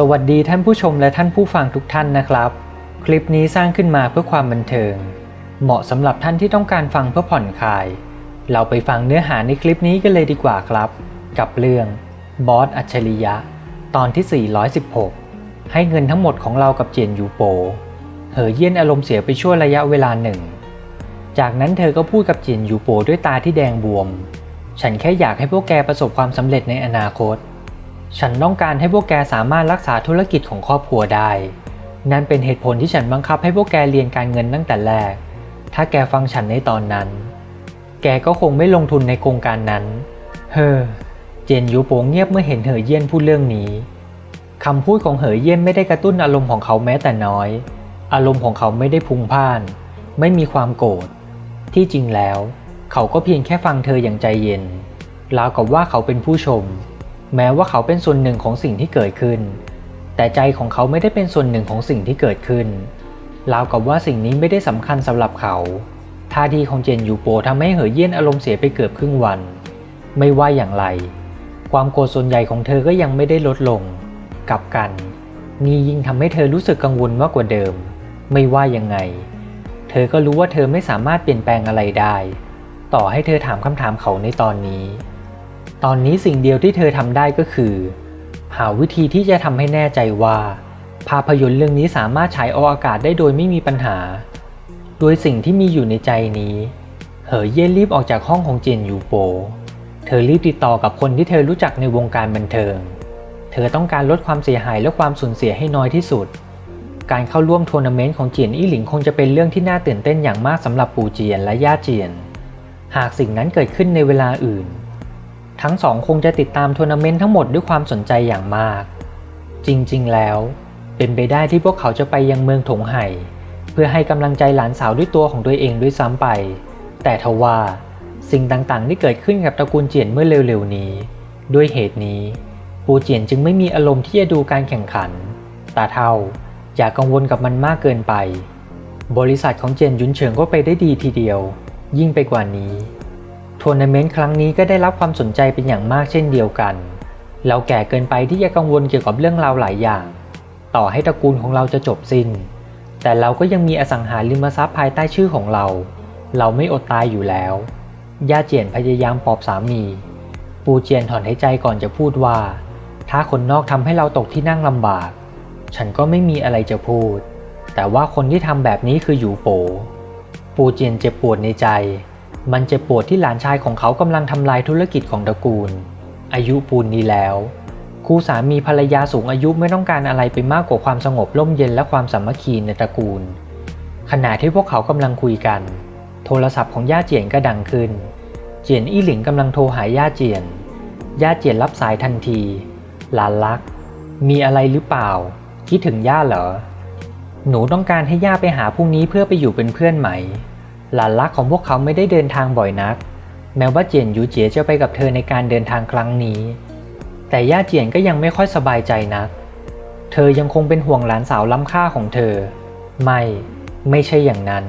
สวัสดีท่านผู้ชมและท่านผู้ฟังทุกท่านนะครับ คลิปนี้สร้างขึ้นมาเพื่อความบันเทิง เหมาะสำหรับท่านที่ต้องการฟังเพื่อผ่อนคลาย เราไปฟังเนื้อหาในคลิปนี้กันเลยดีกว่าครับ กับเรื่องบอสอัจฉริยะ ตอนที่ 416 ให้เงินทั้งหมดของเรากับเจียนยูโปเหอเยี่ยนอารมณ์เสียไปชั่วระยะเวลาหนึ่ง จากนั้นเธอก็พูดกับเจียนยูโปด้วยตาที่แดงบวม ฉันแค่อยากให้พวกแกประสบความสำเร็จในอนาคต ฉันต้องการให้พวกแกสามารถรักษาธุรกิจของครอบครัวได้ นั่นเป็นเหตุผลที่ฉันบังคับให้พวกแกเรียนการเงินตั้งแต่แรก ถ้าแกฟังฉันในตอนนั้น แกก็คงไม่ลงทุนในโครงการนั้น เฮ้อ เจนยูโปงเงียบเมื่อเห็นเหอเยี่ยนพูดเรื่องนี้ คำพูดของเหอเยี่ยนไม่ได้กระตุ้นอารมณ์ของเขาแม้แต่น้อย อารมณ์ของเขาไม่ได้พุ่งพ่าน ไม่มีความโกรธ ที่จริงแล้ว เขาก็เพียงแค่ฟังเธออย่างใจเย็น ราวกับว่าเขาเป็นผู้ชม แม้ว่าเขาเป็นส่วนหนึ่งของสิ่งที่เกิดขึ้น แต่ใจของเขาไม่ได้เป็นส่วนหนึ่งของสิ่งที่เกิดขึ้นราวกับว่าสิ่งนี้ไม่ได้สำคัญสำหรับเขาท่าทีของเจนยูโปทำให้เหอเยี่ยนอารมณ์เสียไปเกือบครึ่งวัน ไม่ว่าอย่างไร ความโกรธส่วนใหญ่ของเธอก็ยังไม่ได้ลดลง กลับกัน นี่ยิ่งทำให้เธอรู้สึกกังวลมากกว่าเดิม ไม่ว่ายังไง เธอก็รู้ว่าเธอไม่สามารถเปลี่ยนแปลงอะไรได้ ต่อให้เธอถามคำถามเขาในตอนนี้ ตอนนี้สิ่งเดียวที่เธอทำได้ก็คือ หาวิธีที่จะทำให้แน่ใจว่า ภาพยนตร์เรื่องนี้สามารถฉายออกอากาศได้โดยไม่มีปัญหา โดยสิ่งที่มีอยู่ในใจนี้ เหอเย่รีบออกจากห้องของเจนยูโป เธอรีบติดต่อกับคนที่เธอรู้จักในวงการบันเทิง เธอต้องการลดความเสียหายและความสูญเสียให้น้อยที่สุด การเข้าร่วมทัวร์นาเมนต์ของเจียนอี้หลิงคงจะเป็นเรื่องที่น่าตื่นเต้นอย่างมากสำหรับปู่เจียนและย่าเจียน หากสิ่งนั้นเกิดขึ้นในเวลาอื่น ทั้งสองคงจะติดตามทัวร์นาเมนต์ทั้งหมดด้วยความสนใจอย่างมาก จริงๆ แล้ว เป็นไปได้ที่พวกเขาจะไปยังเมืองถงไห่ เพื่อให้กำลังใจหลานสาวด้วยตัวของตัวเองด้วยซ้ำไป แต่ทว่าสิ่งต่างๆ ที่เกิดขึ้นกับตระกูลเจียนเมื่อเร็วๆนี้ ด้วยเหตุนี้ ปูเจียนจึงไม่มีอารมณ์ที่จะดูการแข่งขัน ตาเท่าอย่ากังวลกับมันมากเกินไป บริษัทของเจียนยุนเฉิงก็ไปได้ดีทีเดียว ยิ่งไปกว่านี้ ทัวร์นาเมนต์ครั้งนี้ก็ได้รับความสนใจเป็นอย่างมากเช่นเดียวกัน เราแก่เกินไปที่จะกังวลเกี่ยวกับเรื่องราวหลายอย่าง ต่อให้ตระกูลของเราจะจบสิ้น แต่เราก็ยังมีอสังหาริมทรัพย์ภายใต้ชื่อของเรา เราไม่อดตายอยู่แล้ว ย่าเจียนพยายามปลอบสามี ปูเจียนถอนหายใจก่อนจะพูดว่า ถ้าคนนอกทำให้เราตกที่นั่งลำบาก ฉันก็ไม่มีอะไรจะพูด แต่ว่าคนที่ทำแบบนี้คืออยู่โป ปูเจียนเจ็บปวดในใจ มันเจ็บปวดที่หลานชายของเขากำลังทำลายธุรกิจของตระกูล อายุปูนนี้แล้วคู่สามีภรรยาสูงอายุไม่ต้องการอะไรไปมากกว่าความสงบร่มเย็นและความสามัคคีในตระกูล ขณะที่พวกเขากำลังคุยกัน โทรศัพท์ของย่าเจียนก็ดังขึ้น เจียนอี้หลิงกำลังโทรหาย่าเจียน ย่าเจียนรับสายทันที หลานรัก มีอะไรหรือเปล่า คิดถึงย่าเหรอ หนูต้องการให้ย่าไปหาพรุ่งนี้เพื่อไปอยู่เป็นเพื่อนไหม หลานรักของพวกเขาไม่ได้เดินทางบ่อยนัก แม้ว่าเจียนยูเจียจะไปกับเธอในการเดินทางครั้งนี้ แต่ย่าเจียนก็ยังไม่ค่อยสบายใจนัก เธอยังคงเป็นห่วงหลานสาวล้ำค่าของเธอ ไม่ ไม่ใช่อย่างนั้น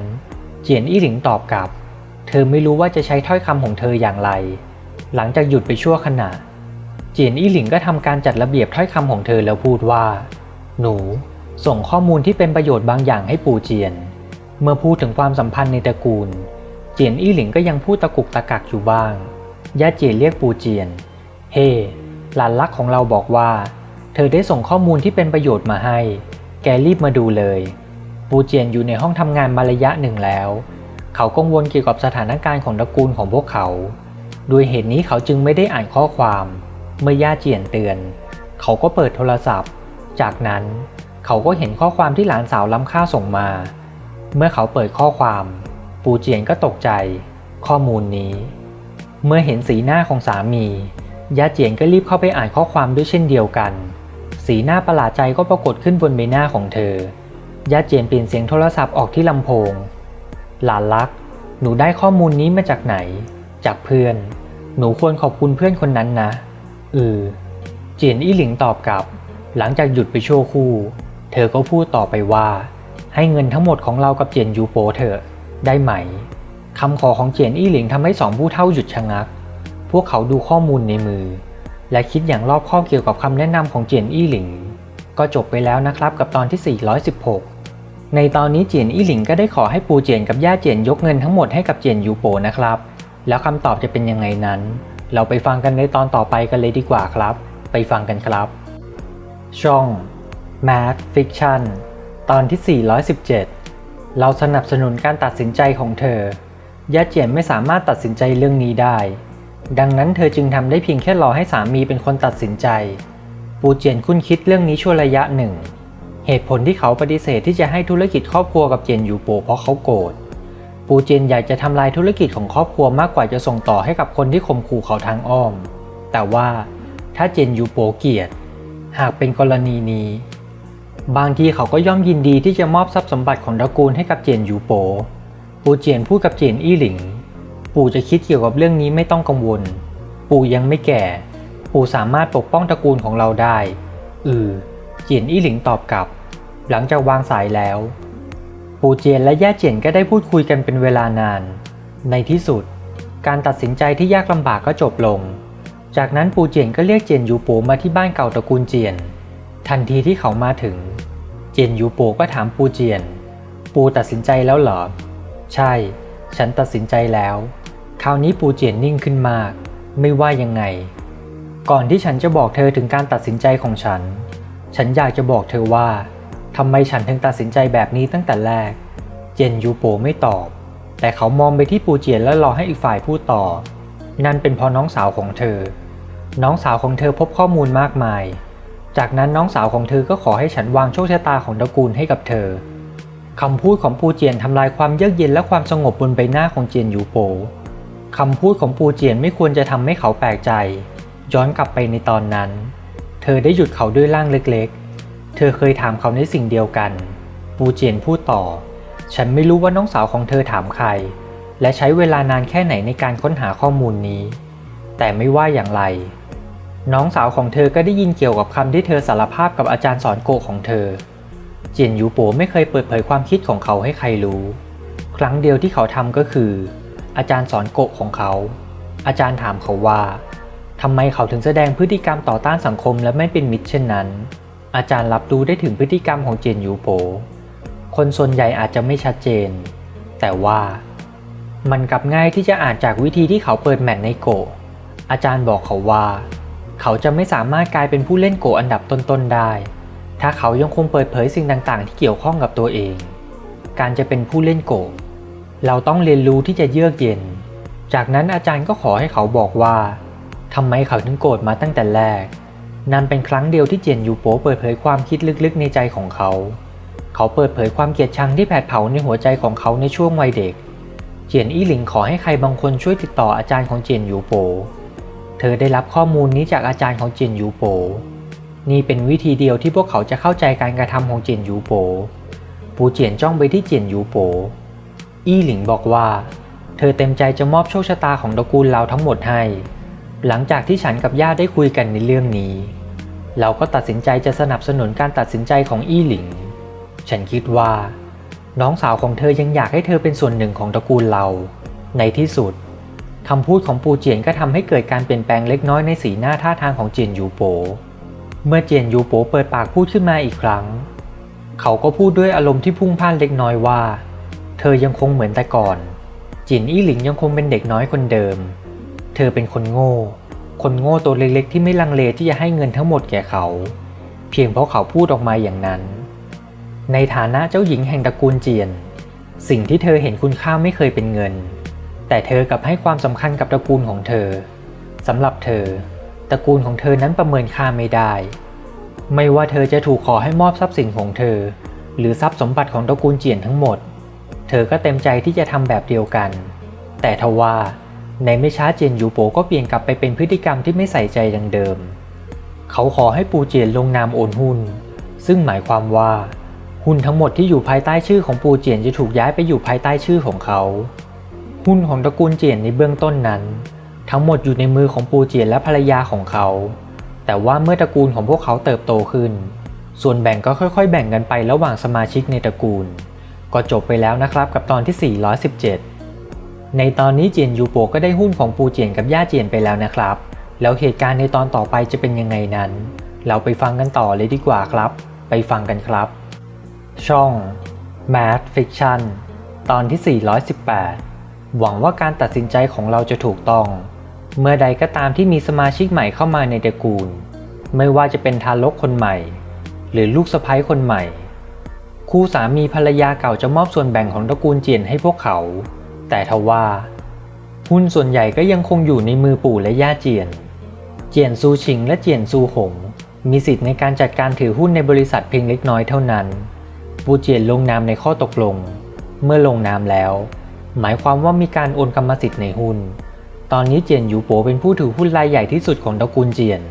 เจียนอี้หลิงตอบกลับ เธอไม่รู้ว่าจะใช้ถ้อยคำของเธออย่างไร หลังจากหยุดไปชั่วขณะ เจียนอี้หลิงก็ทำการจัดระเบียบถ้อยคำของเธอแล้วพูดว่า หนู ส่งข้อมูลที่เป็นประโยชน์บางอย่างให้ปู่เจียน เมื่อพูดถึงความสัมพันธ์ในตระกูล เจียนอี้หลิงก็ยังพูดตะกุกตะกักอยู่บ้าง ย่าเจียนเรียกปูเจียน เฮ้หลานรักของเราบอกว่า เธอได้ส่งข้อมูลที่เป็นประโยชน์มาให้ แกรีบมาดูเลย ปูเจียนอยู่ในห้องทำงานมาระยะหนึ่งแล้ว เขากังวลเกี่ยวกับสถานการณ์ของตระกูลของพวกเขา ด้วยเหตุนี้เขาจึงไม่ได้อ่านข้อความ เมื่อย่าเจียนเตือน เขาก็เปิดโทรศัพท์ จากนั้นเขาก็เห็นข้อความที่หลานสาวล้ำค่าส่งมา เมื่อเขาเปิดข้อความ ปูเจียนก็ตกใจ ข้อมูลนี้ เมื่อเห็นสีหน้าของสามีย่าเจียนก็รีบเข้าไปอ่านข้อความด้วยเช่นเดียวกัน สีหน้าประหลาดใจก็ปรากฏขึ้นบนใบหน้าของเธอย่าเจียนเปลี่ยนเสียงโทรศัพท์ออกที่ลำโพง หลานรัก หนูได้ข้อมูลนี้มาจากไหน จากเพื่อน หนูควรขอบคุณเพื่อนคนนั้นนะเออเจียนอี้หลิงตอบกลับ หลังจากหยุดไปชั่วครู่ เธอก็พูดต่อไปว่า ให้เงินทั้งหมดของเรากับเจียนยูโปเถอะ ได้ไหมคำขอของเจียนอี้หลิงทำให้สองผู้เท่าหยุดชะงัก พวกเขาดูข้อมูลในมือ และคิดอย่างรอบคอบเกี่ยวกับคำแนะนำของเจียนอี้หลิง ก็จบไปแล้วนะครับกับตอนที่ 416 ในตอนนี้เจียนอี้หลิงก็ได้ขอให้ปูเจียนกับย่าเจียนยกเงินทั้งหมดให้กับเจียนยูโปนะครับ แล้วคำตอบจะเป็นยังไงนั้น เราไปฟังกันในตอนต่อไปกันเลยดีกว่าครับ ไปฟังกันครับ ช่อง Math Fiction ตอนที่ 417 เราสนับสนุนการตัดสินใจของเธอยาเจียนไม่สามารถตัดสินใจเรื่องนี้ได้ ดังนั้นเธอจึงทำได้เพียงแค่รอให้สามีเป็นคนตัดสินใจ ปูเจียนคุ้นคิดเรื่องนี้ชั่วระยะหนึ่ง เหตุผลที่เขาปฏิเสธที่จะให้ธุรกิจครอบครัวกับเจียนยูโปเพราะเขาโกรธ ปูเจียนอยากจะทำลายธุรกิจของครอบครัวมากกว่าจะส่งต่อให้กับคนที่ข่มขู่เขาทางอ้อม แต่ว่าถ้าเจียนยูโปเกลียด หากเป็นกรณีนี้ บางทีเขาก็ย่อมยินดีที่จะมอบทรัพย์สมบัติของตระกูลให้กับเจียนยูโป ปู่เจียนพูดกับเจียนอี้หลิง ปู่จะคิดเกี่ยวกับเรื่องนี้ไม่ต้องกังวล ปู่ยังไม่แก่ ปู่สามารถปกป้องตระกูลของเราได้ อือ เจียนอี้หลิงตอบกลับ หลังจากวางสายแล้ว ปู่เจียนและย่าเจียนก็ได้พูดคุยกันเป็นเวลานาน ในที่สุด การตัดสินใจที่ยากลำบากก็จบลง จากนั้นปู่เจียนก็เรียกเจียนยูโปมาที่บ้านเก่าตระกูลเจียน ทันทีที่เขามาถึง เจียนยูโปก็ถามปูเจียน ปูตัดสินใจแล้วเหรอ ใช่ ฉันตัดสินใจแล้ว คราวนี้ปูเจียนนิ่งขึ้นมาก ไม่ว่ายังไง ก่อนที่ฉันจะบอกเธอถึงการตัดสินใจของฉัน ฉันอยากจะบอกเธอว่าทำไมฉันถึงตัดสินใจแบบนี้ตั้งแต่แรก เจียนยูโปไม่ตอบ แต่เขามองไปที่ปูเจียนแล้วรอให้อีกฝ่ายพูดต่อ นั่นเป็นเพราะน้องสาวของเธอ น้องสาวของเธอพบข้อมูลมากมาย จากนั้นน้องสาวของเธอก็ขอให้ฉันวางโชคชะตาของตระกูลให้กับเธอคำพูดของปูเจียนทำลายความเยือกเย็นและความสงบบนใบหน้าของเจียนยูโปคำพูดของปูเจียนไม่ควรจะทำให้เขาแปลกใจ ย้อนกลับไปในตอนนั้น เธอได้หยุดเขาด้วยร่างเล็กๆ เธอเคยถามเขาในสิ่งเดียวกัน ปูเจียนพูดต่อ ฉันไม่รู้ว่าน้องสาวของเธอถามใคร และใช้เวลานานแค่ไหนในการค้นหาข้อมูลนี้ แต่ไม่ว่าอย่างไร น้องสาวของเธอก็ได้ยินเกี่ยวกับคำที่เธอสารภาพกับอาจารย์สอนโกของเธอ เจียนยูโปไม่เคยเปิดเผยความคิดของเขาให้ใครรู้ ครั้งเดียวที่เขาทำก็คือ อาจารย์สอนโกของเขา อาจารย์ถามเขาว่าทำไมเขาถึงแสดงพฤติกรรมต่อต้านสังคมและไม่เป็นมิตรเช่นนั้น อาจารย์รับรู้ได้ถึงพฤติกรรมของเจียนยูโป คนส่วนใหญ่อาจจะไม่ชัดเจน แต่ว่ามันกลับง่ายที่จะอ่านจากวิธีที่เขาเปิดแมตช์ในโก อาจารย์บอกเขาว่า เขาจะไม่สามารถกลายเป็นผู้เล่นโกอันดับต้นๆได้ ถ้าเขายังคงเปิดเผยสิ่งต่างๆ ที่เกี่ยวข้องกับตัวเอง การจะเป็นผู้เล่นโก เราต้องเรียนรู้ที่จะเยือกเย็น จากนั้นอาจารย์ก็ขอให้เขาบอกว่าทำไมเขาถึงโกรธมาตั้งแต่แรก นั่นเป็นครั้งเดียวที่เจียนยูโปเปิดเผยความคิดลึกๆในใจของเขา เขาเปิดเผยความเกลียดชังที่แผดเผาในหัวใจของเขาในช่วงวัยเด็ก เจียนอี้หลิงขอให้ใครบางคนช่วยติดต่ออาจารย์ของเจียนยูโป เธอได้รับข้อมูลนี้จากอาจารย์ของเจียนยูโป นี่เป็นวิธีเดียวที่พวกเขาจะเข้าใจการกระทำของเจียนยูโป ปูเจียนจ้องไปที่เจียนยูโป อี้หลิงบอกว่า เธอเต็มใจจะมอบโชคชะตาของตระกูลเราทั้งหมดให้ หลังจากที่ฉันกับย่าได้คุยกันในเรื่องนี้ เราก็ตัดสินใจจะสนับสนุนการตัดสินใจของอี้หลิง ฉันคิดว่า น้องสาวของเธอยังอยากให้เธอเป็นส่วนหนึ่งของตระกูลเรา ในที่สุด คำพูดของปูเจียนก็ทำให้เกิดการเปลี่ยนแปลงเล็กน้อยในสีหน้าท่าทางของเจียนยูโป เมื่อเจียนยูโปเปิดปากพูดขึ้นมาอีกครั้ง เขาก็พูดด้วยอารมณ์ที่พุ่งพ่านเล็กน้อยว่า เธอยังคงเหมือนแต่ก่อน จินอี้หลิงยังคงเป็นเด็กน้อยคนเดิม เธอเป็นคนโง่ คนโง่ตัวเล็กๆ ที่ไม่ลังเลที่จะให้เงินทั้งหมดแก่เขา เพียงเพราะเขาพูดออกมาอย่างนั้น ในฐานะเจ้าหญิงแห่งตระกูลเจียน สิ่งที่เธอเห็นคุณค่าไม่เคยเป็นเงิน แต่เธอกลับให้ความสำคัญกับตระกูลของเธอสำหรับเธอ ตระกูลของเธอนั้นประเมินค่าไม่ได้ ไม่ว่าเธอจะถูกขอให้มอบทรัพย์สินของเธอ หรือทรัพย์สมบัติของตระกูลเจียนทั้งหมด เธอก็เต็มใจที่จะทำแบบเดียวกัน แต่ทว่าในไม่ช้าเจียนยูโปก็เปลี่ยนกลับไปเป็นพฤติกรรมที่ไม่ใส่ใจดังเดิม เขาขอให้ปูเจียนลงนามโอนหุ้น ซึ่งหมายความว่า หุ้นทั้งหมดที่อยู่ภายใต้ชื่อของปูเจียนจะถูกย้ายไปอยู่ภายใต้ชื่อของเขา หุ้นของตระกูลเจียนในเบื้องต้นนั้น ทั้งหมดอยู่ในมือของปูเจียนและภรรยาของเขา แต่ว่าเมื่อตระกูลของพวกเขาเติบโตขึ้น ส่วนแบ่งก็ค่อยๆ แบ่งกันไประหว่างสมาชิกในตระกูล ก็จบไปแล้วนะครับกับตอนที่ 417 ในตอนนี้เจียนยูโปก็ได้หุ้นของปูเจียนกับย่าเจียนไปแล้วนะครับ แล้วเหตุการณ์ในตอนต่อไปจะเป็นยังไงนั้น เราไปฟังกันต่อเลยดีกว่าครับ ไปฟังกันครับ ช่อง Mad Fiction ตอนที่ 418 หวังว่าการตัดสินใจของเราจะถูกต้อง เมื่อใดก็ตามที่มีสมาชิกใหม่เข้ามาในตระกูล ไม่ว่าจะเป็นทารกคนใหม่ หรือลูกสะใภ้คนใหม่ คู่สามีภรรยาเก่าจะมอบส่วนแบ่งของตระกูลเจียนให้พวกเขา แต่ทว่า หุ้นส่วนใหญ่ก็ยังคงอยู่ในมือปู่และย่าเจียน เจียนซูชิงและเจียนซูหง มีสิทธิ์ในการจัดการถือหุ้นในบริษัทเพียงเล็กน้อยเท่านั้น ปูเจียนลงนามในข้อตกลง เมื่อลงนามแล้ว หมายความว่ามีการโอนกรรมสิทธิ์ในหุ้น ตอนนี้เจียนหยูโปเป็นผู้ถือหุ้นรายใหญ่ที่สุดของตระกูลเจียน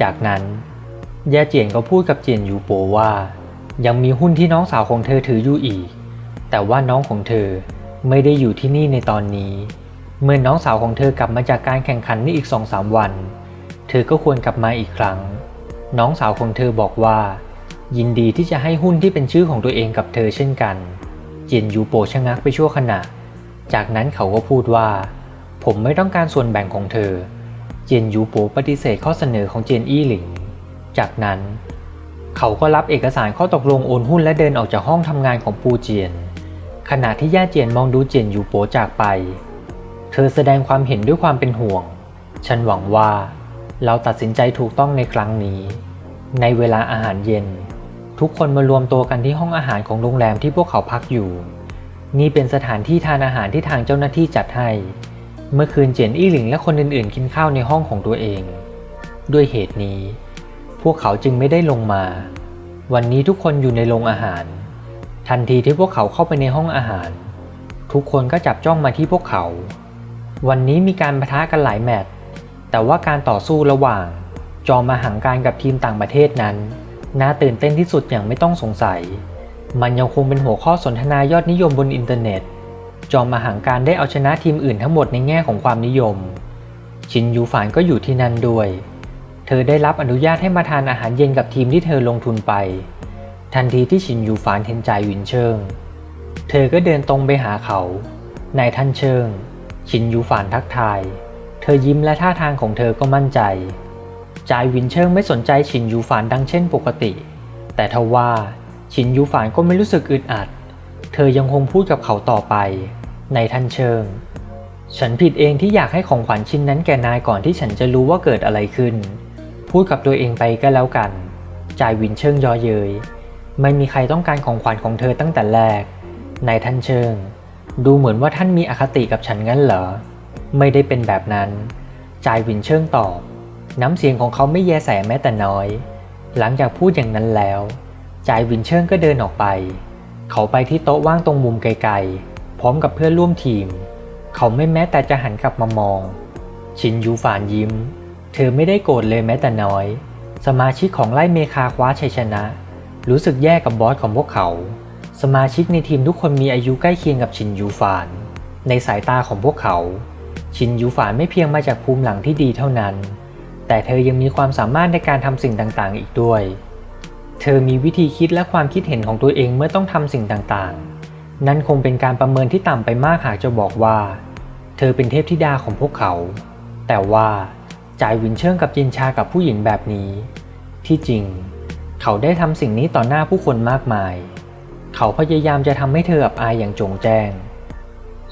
จากนั้นย่าเจียนก็พูดกับเจียนหยูโปว่า ยังมีหุ้นที่น้องสาวของเธอถืออยู่อีก แต่ว่าน้องของเธอไม่ได้อยู่ที่นี่ในตอนนี้ เมื่อน้องสาวของเธอกลับมาจากการแข่งขันในอีกสองสามวัน เธอก็ควรกลับมาอีกครั้ง น้องสาวของเธอบอกว่า ยินดีที่จะให้หุ้นที่เป็นชื่อของตัวเองกับเธอเช่นกัน เจียนยูโปชะงักไปชั่วขณะ จากนั้นเขาก็พูดว่า ผมไม่ต้องการส่วนแบ่งของเธอ เจียนยูโปปฏิเสธข้อเสนอของเจียนอี้หลิง จากนั้น เขาก็รับเอกสารข้อตกลงโอนหุ้นและเดินออกจากห้องทำงานของปูเจียน ขณะที่ย่าเจียนมองดูเจียนยูโปจากไป เธอแสดงความเห็นด้วยความเป็นห่วง ฉันหวังว่า เราตัดสินใจถูกต้องในครั้งนี้ ในเวลาอาหารเย็น ทุกคนมารวมตัวกันที่ห้องอาหารของโรงแรมที่พวกเขาพักอยู่ นี่เป็นสถานที่ทานอาหารที่ทางเจ้าหน้าที่จัดให้ เมื่อคืนเจียนอี้หลิงและคนอื่นๆ กินข้าวในห้องของตัวเอง ด้วยเหตุนี้ พวกเขาจึงไม่ได้ลงมา วันนี้ทุกคนอยู่ในโรงอาหาร ทันทีที่พวกเขาเข้าไปในห้องอาหาร ทุกคนก็จับจ้องมาที่พวกเขา วันนี้มีการประทะกันหลายแมตช์ แต่ว่าการต่อสู้ระหว่าง จอมาหังการกับทีมต่างประเทศนั้น น่าตื่นเต้นที่สุดอย่างไม่ต้องสงสัย มันยังคงเป็นหัวข้อสนทนายอดนิยมบนอินเทอร์เน็ต จอมมหังการได้เอาชนะทีมอื่นทั้งหมดในแง่ของความนิยม ชินยูฝานก็อยู่ที่นั่นด้วย เธอได้รับอนุญาตให้มาทานอาหารเย็นกับทีมที่เธอลงทุนไป ทันทีที่ชินยูฝานเห็นใจายหวินเชิง เธอก็เดินตรงไปหาเขา นายท่านเชิง ชินยูฝานทักทาย เธอยิ้มและท่าทางของเธอก็มั่นใจ จายวินเชิงไม่สนใจชินยูฝานดังเช่นปกติ แต่ทว่า ชินยูฝานก็ไม่รู้สึกอึดอัด เธอยังคงพูดกับเขาต่อไป ในท่านเชิง ฉันผิดเองที่อยากให้ของขวัญชิ้นนั้นแก่นายก่อนที่ฉันจะรู้ว่าเกิดอะไรขึ้น พูดกับตัวเองไปก็แล้วกัน จายวินเชิงยอเยย ไม่มีใครต้องการของขวัญของเธอตั้งแต่แรกนายท่านเชิง ดูเหมือนว่าท่านมีอคติกับฉันงั้นเหรอ ไม่ได้เป็นแบบนั้น จายวินเชิงตอบ น้ำเสียงของเขาไม่แยแสแม้แต่น้อย หลังจากพูดอย่างนั้นแล้ว จายวินเชิงก็เดินออกไป เขาไปที่โต๊ะว่างตรงมุมไกลๆ พร้อมกับเพื่อนร่วมทีม เขาไม่แม้แต่จะหันกลับมามอง ชินยูฝานยิ้ม เธอไม่ได้โกรธเลยแม้แต่น้อย สมาชิกของไล่เมคาคว้าชัยชนะ รู้สึกแย่กับบอสของพวกเขา สมาชิกในทีมทุกคนมีอายุใกล้เคียงกับชินยูฝาน ในสายตาของพวกเขา ชินยูฝานไม่เพียงมาจากภูมิหลังที่ดีเท่านั้น แต่เธอยังมีความสามารถในการทำสิ่งต่างๆ อีกด้วย เธอมีวิธีคิดและความคิดเห็นของตัวเองเมื่อต้องทำสิ่งต่างๆ นั่นคงเป็นการประเมินที่ต่ำไปมากหากจะบอกว่า เธอเป็นเทพธิดาของพวกเขา แต่ว่าจ่ายวินเชิงกับจินชากับผู้หญิงแบบนี้ ที่จริง เขาได้ทำสิ่งนี้ต่อหน้าผู้คนมากมาย เขาพยายามจะทำให้เธออับอายอย่างจงแจ้ง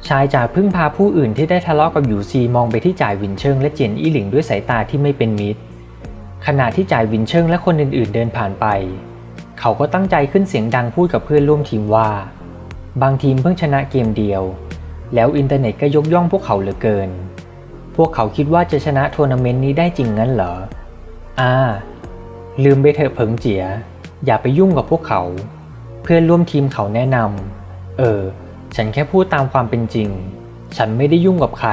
ชายจากพึ่งพาผู้อื่นที่ได้ทะเลาะกับหยูซีมองไปที่จ่ายวินเชิงและเจียนอี้หลิงด้วยสายตาที่ไม่เป็นมิตร ขณะที่จ่ายวินเชิงและคนอื่นๆ เดินผ่านไป เขาก็ตั้งใจขึ้นเสียงดังพูดกับเพื่อนร่วมทีมว่า บางทีมเพิ่งชนะเกมเดียว แล้วอินเทอร์เน็ตก็ยกย่องพวกเขาเหลือเกิน พวกเขาคิดว่าจะชนะทัวร์นาเมนต์นี้ได้จริงงั้นเหรออ่าลืมไปเถอะเผิงเจีย อย่าไปยุ่งกับพวกเขา เพื่อนร่วมทีมเขาแนะนำเออ ฉันแค่พูดตามความเป็นจริง ฉันไม่ได้ยุ่งกับใคร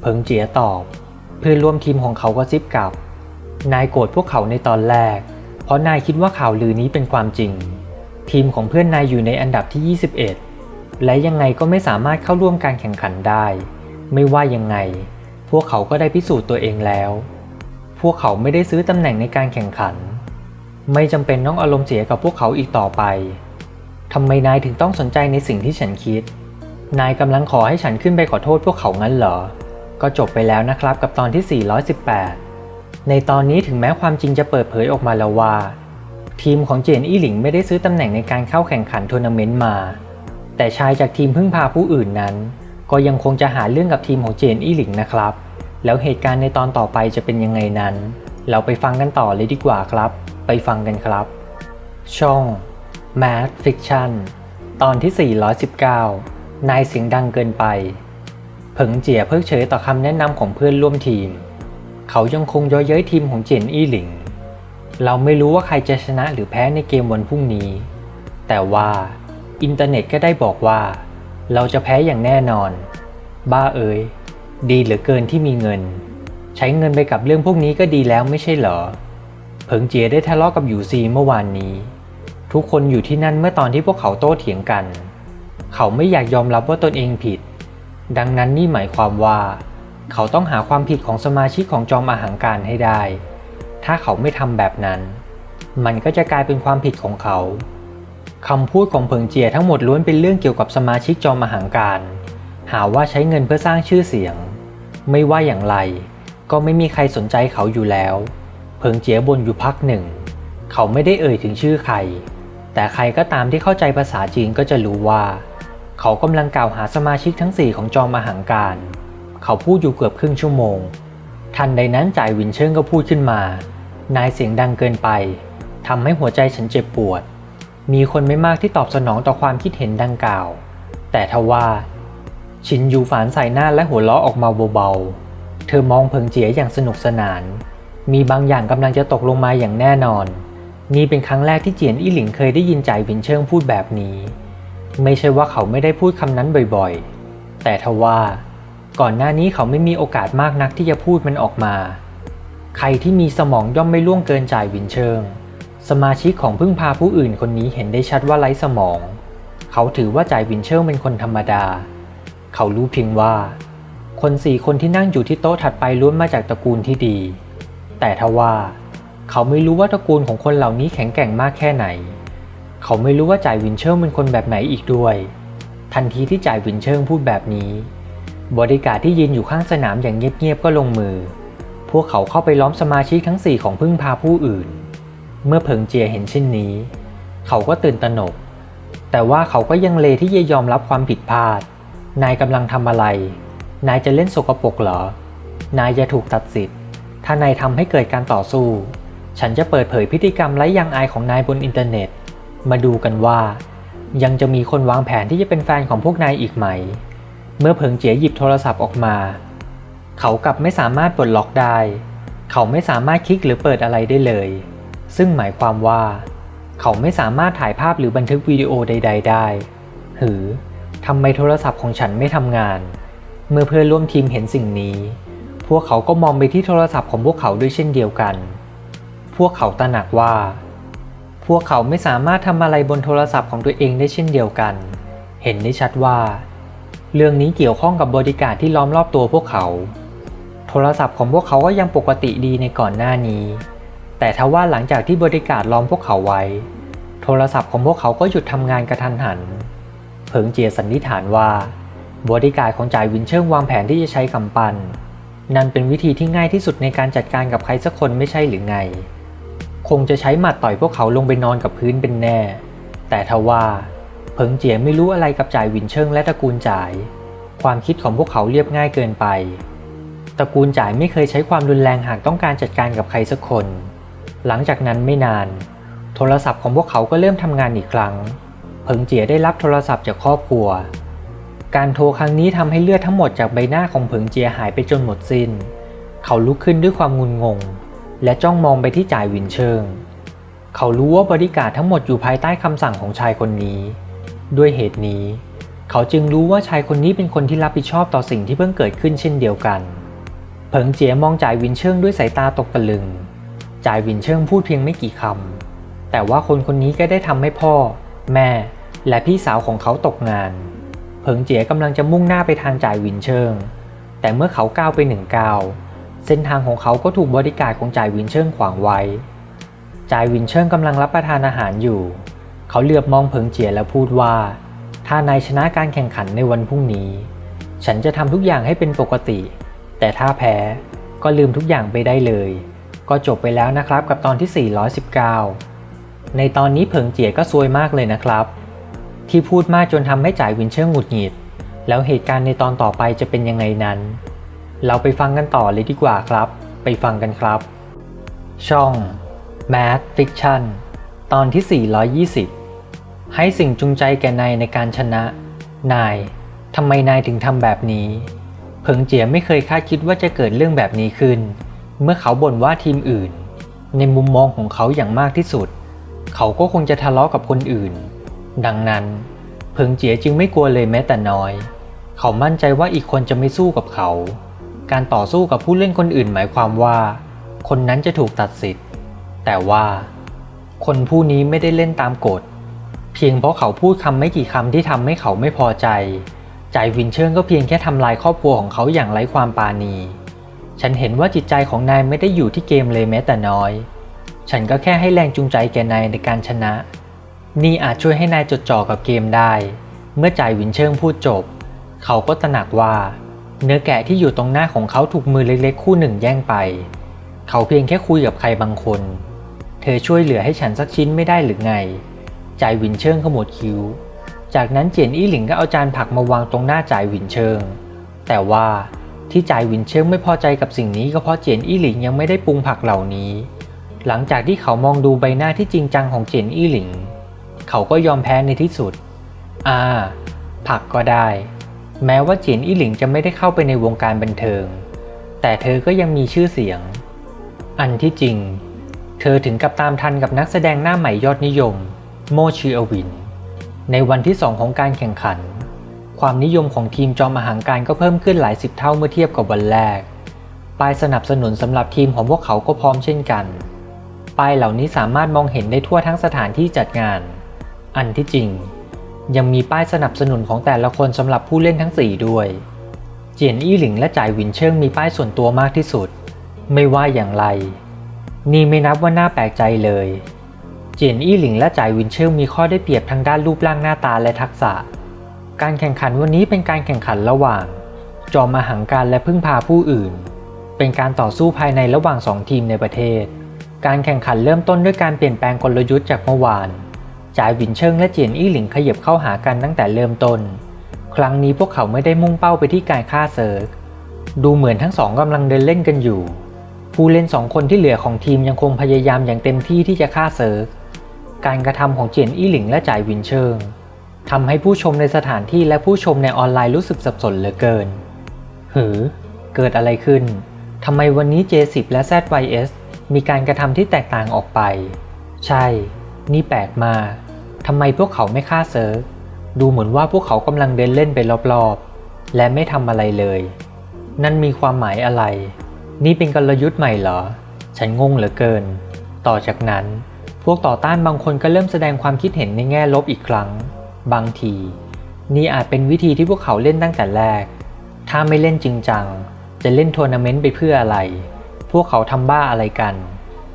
เพิงเจียตอบ เพื่อนร่วมทีมของเขาก็ซิบกลับ นายโกรธพวกเขาในตอนแรก เพราะนายคิดว่าข่าวลือนี้เป็นความจริง ทีมของเพื่อนนายอยู่ในอันดับที่ 21 และยังไงก็ไม่สามารถเข้าร่วมการแข่งขันได้ ไม่ว่ายังไง พวกเขาก็ได้พิสูจน์ตัวเองแล้ว พวกเขาไม่ได้ซื้อตำแหน่งในการแข่งขัน ไม่จำเป็นต้องอารมณ์เสียกับพวกเขาอีกต่อไปทำไมนายถึงต้องสนใจในสิ่งที่ฉันคิด นายกำลังขอให้ฉันขึ้นไปขอโทษพวกเขางั้นเหรอ ก็จบไปแล้วนะครับกับตอนที่ 418 ในตอนนี้ถึงแม้ความจริงจะเปิดเผยออกมาแล้วว่า ทีมของเจนอี้หลิงไม่ได้ซื้อตำแหน่งในการเข้าแข่งขันทัวร์นาเมนต์มา แต่ชายจากทีมพึ่งพาผู้อื่นนั้น ก็ยังคงจะหาเรื่องกับทีมของเจนอี้หลิงนะครับ แล้วเหตุการณ์ในตอนต่อไปจะเป็นยังไงนั้น เราไปฟังกันต่อเลยดีกว่าครับ ไปฟังกันครับ ช่อง Mad Fiction ตอนที่ 419 นายเสียงดังเกินไป เผิงเจียเพิกเฉยต่อคำแนะนำของเพื่อนร่วมทีม เขายังคงย่อเย้ยทีมของเจนอี้หลิง เราไม่รู้ว่าใครจะชนะหรือแพ้ในเกมวันพรุ่งนี้ แต่ว่าอินเทอร์เน็ตก็ได้บอกว่า เราจะแพ้อย่างแน่นอน บ้าเอ๋ยดีเหลือเกินที่มีเงิน ใช้เงินไปกับเรื่องพวกนี้ก็ดีแล้วไม่ใช่เหรอเผิงเจียได้ทะเลาะกับหยูซีเมื่อวานนี้ ทุกคนอยู่ที่นั่นเมื่อตอนที่พวกเขาโต้เถียงกัน เขาไม่อยากยอมรับว่าตนเองผิด ดังนั้นนี่หมายความว่า เขาต้องหาความผิดของสมาชิกของจอมอาหารการให้ได้ ถ้าเขาไม่ทำแบบนั้น มันก็จะกลายเป็นความผิดของเขาคำพูดของเผิงเจียทั้งหมดล้วนเป็นเรื่องเกี่ยวกับสมาชิกจอมอาหารการ หาว่าใช้เงินเพื่อสร้างชื่อเสียง ไม่ว่าอย่างไร ก็ไม่มีใครสนใจเขาอยู่แล้ว เผิงเจียบนอยู่พักหนึ่ง เขาไม่ได้เอ่ยถึงชื่อใคร แต่ใครก็ตามที่เข้าใจภาษาจีนก็จะรู้ว่า เขากำลังกล่าวหาสมาชิกทั้ง4ของจอมอาหารการ เขาพูดอยู่เกือบครึ่งชั่วโมง ทันใดนั้นจ่ายวินเชิงก็พูดขึ้นมา นายเสียงดังเกินไปทำให้หัวใจฉันเจ็บปวด มีคนไม่มากที่ตอบสนองต่อความคิดเห็นดังกล่าว แต่ทว่าชินยูฝานใส่หน้าและหัวเราะออกมาเบาๆ เธอมองเพิงเจียอย่างสนุกสนาน มีบางอย่างกำลังจะตกลงมาอย่างแน่นอน นี่เป็นครั้งแรกที่เจียนอี้หลิงเคยได้ยินจ่ายวินเชิงพูดแบบนี้ ไม่ใช่ว่าเขาไม่ได้พูดคำนั้นบ่อยๆ แต่ทว่า ก่อนหน้านี้เขาไม่มีโอกาสมากนักที่จะพูดมันออกมา ใครที่มีสมองย่อมไม่ล่วงเกินจ่ายวินเชิง สมาชิกของพึ่งพาผู้อื่นคนนี้เห็นได้ชัดว่าไร้สมอง เขาถือว่าจ่ายวินเชิงเป็นคนธรรมดา เขารู้เพียงว่า คนสี่คนที่นั่งอยู่ที่โต๊ะถัดไปล้วนมาจากตระกูลที่ดี แต่ทว่า เขาไม่รู้ว่าตระกูลของคนเหล่านี้แข็งแกร่งมากแค่ไหน เขาไม่รู้ว่าจ่ายวินเชิงเป็นคนแบบไหนอีกด้วย ทันทีที่จ่ายวินเชิงพูดแบบนี้ บริการที่ยืนอยู่ข้างสนามอย่างเงียบๆก็ลงมือ พวกเขาเข้าไปล้อมสมาชิกทั้ง4ของพึ่งพาผู้อื่น เมื่อเพิงเจียเห็นเช่นนี้ เขาก็ตื่นตระหนก แต่ว่าเขาก็ยังเลที่จะยอมรับความผิดพลาด นายกำลังทำอะไร นายจะเล่นสกปรกเหรอ นายจะถูกตัดสิทธิ์ ถ้านายทำให้เกิดการต่อสู้ ฉันจะเปิดเผยพฤติกรรมไร้ยังอายของนายบนอินเทอร์เน็ต มาดูกันว่า ยังจะมีคนวางแผนที่จะเป็นแฟนของพวกนายอีกไหม เมื่อเพิงเจียหยิบโทรศัพท์ออกมา เขากลับไม่สามารถปลดล็อกได้ เขาไม่สามารถคลิกหรือเปิดอะไรได้เลย ซึ่งหมายความว่า เขาไม่สามารถถ่ายภาพหรือบันทึกวิดีโอใด ๆ ได้ หือทำไมโทรศัพท์ของฉันไม่ทำงาน เมื่อเพื่อนร่วมทีมเห็นสิ่งนี้ พวกเขาก็มองไปที่โทรศัพท์ของพวกเขาด้วยเช่นเดียวกัน พวกเขาตระหนักว่า พวกเขาไม่สามารถทำอะไรบนโทรศัพท์ของตัวเองได้เช่นเดียวกัน เห็นได้ชัดว่า เรื่องนี้เกี่ยวข้องกับบริการที่ล้อมรอบตัวพวกเขา โทรศัพท์ของพวกเขาก็ยังปกติดีในก่อนหน้านี้ แต่ทว่าหลังจากที่บริการล้อมพวกเขาไว้ โทรศัพท์ของพวกเขาก็หยุดทำงานกระทันหัน เพิงเจียสันนิษฐานว่า บริการของจ่ายวินเชิงวางแผนที่จะใช้กำปั้นนั่นเป็นวิธีที่ง่ายที่สุดในการจัดการกับใครสักคนไม่ใช่หรือไง คงจะใช้หมัดต่อยพวกเขาลงไปนอนกับพื้นเป็นแน่ แต่ทว่า เพิงเจียไม่รู้อะไรกับจ่ายวินเชิงและตระกูลจ่าย ความคิดของพวกเขาเรียบง่ายเกินไป ตระกูลจ่ายไม่เคยใช้ความรุนแรงหากต้องการจัดการกับใครสักคน หลังจากนั้นไม่นาน โทรศัพท์ของพวกเขาก็เริ่มทำงานอีกครั้ง เพิงเจียได้รับโทรศัพท์จากครอบครัว การโทรครั้งนี้ทำให้เลือดทั้งหมดจากใบหน้าของเพิงเจียหายไปจนหมดสิน้น เขาลุกขึ้นด้วยความงุนงง และจ้องมองไปที่จ่ายวินเชิง เขารู้ว่าบริการทั้งหมดอยู่ภายใต้คำสั่งของชายคนนี้ ด้วยเหตุนี้ เขาจึงรู้ว่าชายคนนี้เป็นคนที่รับผิดชอบต่อสิ่งที่เพิ่งเกิดขึ้นเช่นเดียวกัน เผิงเจียมองจ่ายวินเชิงด้วยสายตาตกตะลึง จ่ายวินเชิงพูดเพียงไม่กี่คำ แต่ว่าคนคนนี้ก็ได้ทำให้พ่อ แม่ และพี่สาวของเขาตกงาน เผิงเจียกำลังจะมุ่งหน้าไปทางจ่ายวินเชิง แต่เมื่อเขาก้าวไปหนึ่งก้าวเส้นทางของเขาก็ถูกบริการของจ่ายวินเชิงขวางไว้ จ่ายวินเชิงกำลังรับประทานอาหารอยู่ เขาเหลือบมองเผิงเจียแล้วพูดว่า ถ้านายชนะการแข่งขันในวันพรุ่งนี้ ฉันจะทำทุกอย่างให้เป็นปกติ แต่ถ้าแพ้ก็ลืมทุกอย่างไปได้เลย ก็จบไปแล้วนะครับกับตอนที่ 419 ในตอนนี้เผิงเจียก็ซวยมากเลยนะครับ ที่พูดมากจนทำให้จ่ายวินเชอร์หงุดหงิด แล้วเหตุการณ์ในตอนต่อไปจะเป็นยังไงนั้น เราไปฟังกันต่อเลยดีกว่าครับ ไปฟังกันครับ ช่อง Mad Fiction ตอนที่ 420 ให้สิ่งจูงใจแก่นายในการชนะ นายทำไมนายถึงทำแบบนี้เผิงเจียไม่เคยคาดคิดว่าจะเกิดเรื่องแบบนี้ขึ้น เมื่อเขาบ่นว่าทีมอื่น ในมุมมองของเขาอย่างมากที่สุด เขาก็คงจะทะเลาะกับคนอื่น ดังนั้นเผิงเจียจึงไม่กลัวเลยแม้แต่น้อย เขามั่นใจว่าอีกคนจะไม่สู้กับเขา การต่อสู้กับผู้เล่นคนอื่นหมายความว่า คนนั้นจะถูกตัดสิทธิ์ แต่ว่า คนผู้นี้ไม่ได้เล่นตามกฎ เพียงเพราะเขาพูดคำไม่กี่คำที่ทำให้เขาไม่พอใจ ใจวินเชิงก็เพียงแค่ทำลายครอบครัวของเขาอย่างไร้ความปราณี ฉันเห็นว่าจิตใจของนายไม่ได้อยู่ที่เกมเลยแม้แต่น้อย ฉันก็แค่ให้แรงจูงใจแก่นายในการชนะ นี่อาจช่วยให้นายจดจ่อกับเกมได้ เมื่อจ่ายวินเชิงพูดจบ เขาก็ตระหนักว่า เนื้อแกะที่อยู่ตรงหน้าของเขาถูกมือเล็กๆคู่หนึ่งแย่งไป เขาเพียงแค่คุยกับใครบางคน เธอช่วยเหลือให้ฉันสักชิ้นไม่ได้หรือไง จ่ายวินเชิงขมวดคิ้ว จากนั้นเจียนอี้หลิงก็เอาจานผักมาวางตรงหน้าจ่ายวินเชิง แต่ว่าที่จ่ายวินเชิงไม่พอใจกับสิ่งนี้ก็เพราะเจียนอี้หลิงยังไม่ได้ปรุงผักเหล่านี้ หลังจากที่เขามองดูใบหน้าที่จริงจังของเจียนอี้หลิง เขาก็ยอมแพ้ในที่สุด อ่า ผักก็ได้ แม้ว่าเจียนอี้หลิงจะไม่ได้เข้าไปในวงการบันเทิง แต่เธอก็ยังมีชื่อเสียง อันที่จริง เธอถึงกับตามทันกับนักแสดงหน้าใหม่ยอดนิยม โมชิอวิน ในวันที่ 2 ของการแข่งขัน ความนิยมของทีมจอมอหังการก็เพิ่มขึ้นหลายสิบเท่าเมื่อเทียบกับวันแรก ป้ายสนับสนุนสำหรับทีมของพวกเขาก็พร้อมเช่นกัน ป้ายเหล่านี้สามารถมองเห็นได้ทั่วทั้งสถานที่จัดงาน อันที่จริง ยังมีป้ายสนับสนุนของแต่ละคนสำหรับผู้เล่นทั้ง 4 ด้วย เจียนอี้หลิงและจ่ายหวินเชิงมีป้ายส่วนตัวมากที่สุด ไม่ว่าอย่างไร นี่ไม่นับว่าน่าแปลกใจเลย เจียนอี้หลิงและจ่ายวินเชิงมีข้อได้เปรียบทางด้านรูปร่างหน้าตาและทักษะ การแข่งขันวันนี้เป็นการแข่งขันระหว่าง จอมหังการและพึ่งพาผู้อื่น เป็นการต่อสู้ภายในระหว่างสองทีมในประเทศ การแข่งขันเริ่มต้นด้วยการเปลี่ยนแปลงกลยุทธ์จากเมื่อวานจ่ายวินเชิงและเจียนอี้หลิงขยับเข้าหากันตั้งแต่เริ่มต้น ครั้งนี้พวกเขาไม่ได้มุ่งเป้าไปที่การฆ่าเซิร์กดูเหมือนทั้งสองกำลังเดินเล่นกันอยู่ ผู้เล่นสองคนที่เหลือของทีมยังคงพยายามอย่างเต็มที่ที่จะฆ่าเซิร์ก การกระทำของเจียนอี้หลิงและจ่ายวินเชิงทำให้ผู้ชมในสถานที่และผู้ชมในออนไลน์รู้สึกสับสนเหลือเกิน หือ เกิดอะไรขึ้นทำไมวันนี้ J10 และ ZYS มีการกระทำที่แตกต่างออกไป ใช่ นี่แปลกมากทำไมพวกเขาไม่ฆ่าเซิร์กดูเหมือนว่าพวกเขากำลังเดินเล่นไปรอบๆ และไม่ทำอะไรเลย นั่นมีความหมายอะไร นี่เป็นกลยุทธ์ใหม่เหรอ ฉันงงเหลือเกิน ต่อจากนั้น พวกต่อต้านบางคนก็เริ่มแสดงความคิดเห็นในแง่ลบอีกครั้ง บางที นี่อาจเป็นวิธีที่พวกเขาเล่นตั้งแต่แรก ถ้าไม่เล่นจริงจัง จะเล่นทัวร์นาเมนต์ไปเพื่ออะไร พวกเขาทำบ้าอะไรกัน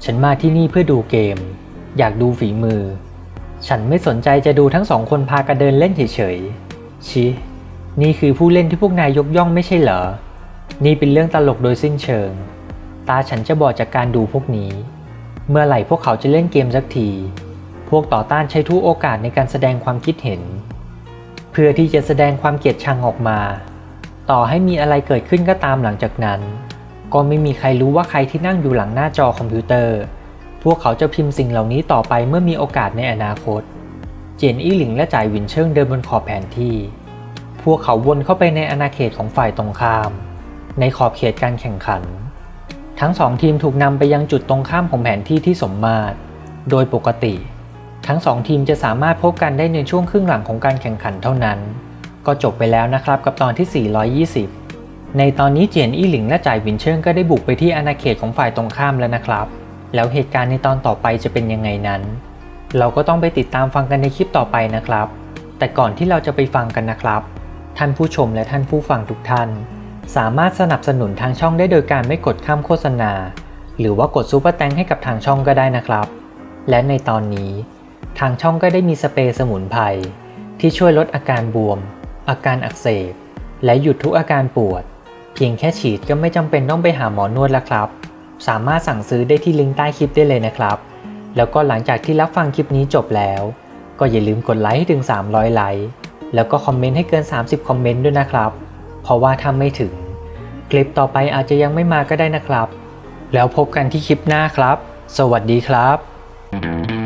ฉันมาที่นี่เพื่อดูเกม อยากดูฝีมือ ฉันไม่สนใจจะดูทั้งสองคนพากันเดินเล่นเฉยๆชิ นี่คือผู้เล่นที่พวกนายยกย่องไม่ใช่เหรอ นี่เป็นเรื่องตลกโดยสิ้นเชิง ตาฉันจะบอดจากการดูพวกนี้ เมื่อไหร่พวกเขาจะเล่นเกมสักที พวกต่อต้านใช้ทุกโอกาสในการแสดงความคิดเห็น เพื่อที่จะแสดงความเกลียดชังออกมา ต่อให้มีอะไรเกิดขึ้นก็ตามหลังจากนั้น ก็ไม่มีใครรู้ว่าใครที่นั่งอยู่หลังหน้าจอคอมพิวเตอร์ พวกเขาจะพิมพ์สิ่งเหล่านี้ต่อไปเมื่อมีโอกาสในอนาคต เจียนอี้หลิงและจ่ายหวินเชิงเดินบนขอบแผนที่ พวกเขาวนเข้าไปในอาณาเขตของฝ่ายตรงข้าม ในขอบเขตการแข่งขัน ทั้งสองทีมถูกนำไปยังจุดตรงข้ามของแผนที่ที่สมมาตร โดยปกติ ทั้งสองทีมจะสามารถพบกันได้ในช่วงครึ่งหลังของการแข่งขันเท่านั้น ก็จบไปแล้วนะครับกับตอนที่ 420 ในตอนนี้เจียนอี้หลิงและจ่ายวินเชิงก็ได้บุกไปที่อาณาเขตของฝ่ายตรงข้ามแล้วนะครับ แล้วเหตุการณ์ในตอนต่อไปจะเป็นยังไงนั้น เราก็ต้องไปติดตามฟังกันในคลิปต่อไปนะครับ แต่ก่อนที่เราจะไปฟังกันนะครับ ท่านผู้ชมและท่านผู้ฟังทุกท่าน สามารถสนับสนุนทางช่องได้โดยการไม่กดข้ามโฆษณา หรือว่ากดซูเปอร์แตงให้กับทางช่องก็ได้นะครับ และในตอนนี้ทางช่องก็ได้มีสเปรย์สมุนไพรที่ช่วยลดอาการบวม อาการอักเสบ และหยุดทุกอาการปวด เพียงแค่ฉีดก็ไม่จำเป็นต้องไปหาหมอนวดแล้วครับ สามารถสั่งซื้อได้ที่ลิงก์ใต้คลิปได้เลยนะครับ แล้วก็หลังจากที่รับฟังคลิปนี้จบแล้ว ก็อย่าลืมกดไลค์ให้ถึง 300 ไลค์แล้วก็คอมเมนต์ให้เกิน 30 คอมเมนต์ด้วยนะครับ เพราะว่าถ้าไม่ถึง คลิปต่อไปอาจจะยังไม่มาก็ได้นะครับ แล้วพบกันที่คลิปหน้าครับ สวัสดีครับ